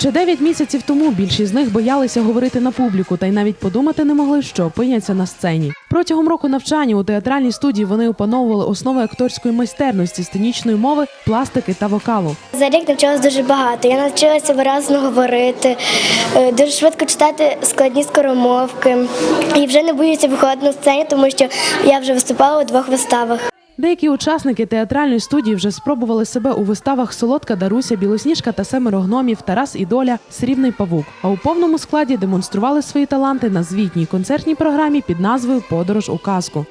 Ще дев'ять місяців тому більшість з них боялися говорити на публіку та й навіть подумати не могли, що опиняться на сцені. Протягом року навчання у театральній студії вони опановували основи акторської майстерності, сценічної мови, пластики та вокалу. За рік навчилась дуже багато. Я навчилася виразно говорити, е, дуже швидко читати складні скоромовки. І вже не боюся виходити на сцені, тому що я вже виступала у двох виставах. Деякі учасники театральної студії вже спробували себе у виставах Солодка Даруся, Білосніжка та Семеро гномів, Тарас і Доля, Срібний павук. А у повному складі демонстрували свої таланти на звітній концертній програмі під назвою Подорож у казку.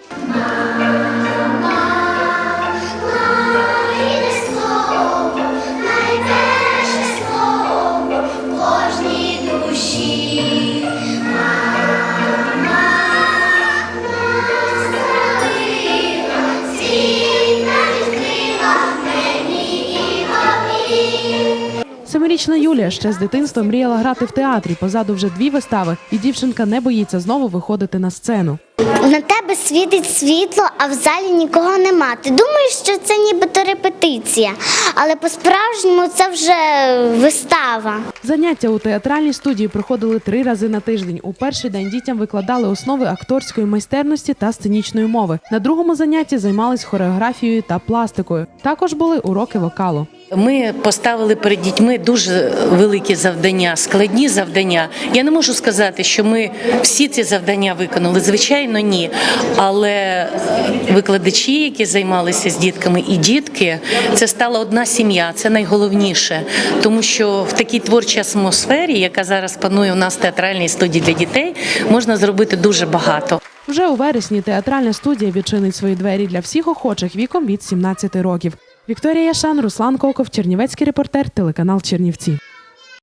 Семирічна Юлія ще з дитинства мріяла грати в театрі. Позаду вже дві вистави, і дівчинка не боїться знову виходити на сцену. На тебе світить світло, а в залі нікого нема. Ти думаєш, що це нібито репетиція, але по-справжньому це вже вистава. Заняття у театральній студії проходили три рази на тиждень. У перший день дітям викладали основи акторської майстерності та сценічної мови. На другому занятті займались хореографією та пластикою. Також були уроки вокалу. Ми поставили перед дітьми дуже великі завдання, складні завдання. Я не можу сказати, що ми всі ці завдання виконали. Звичайно, ні. Але викладачі, які займалися з дітками, і дітки, це стала одна сім'я. Це найголовніше, тому що в такій творчій атмосфері, яка зараз панує у нас в театральній студії для дітей, можна зробити дуже багато. Вже у вересні театральна студія відчинить свої двері для всіх охочих віком від 17 років. Вікторія Яшан, Руслан Коков, Чернівецький репортер, телеканал Чернівці.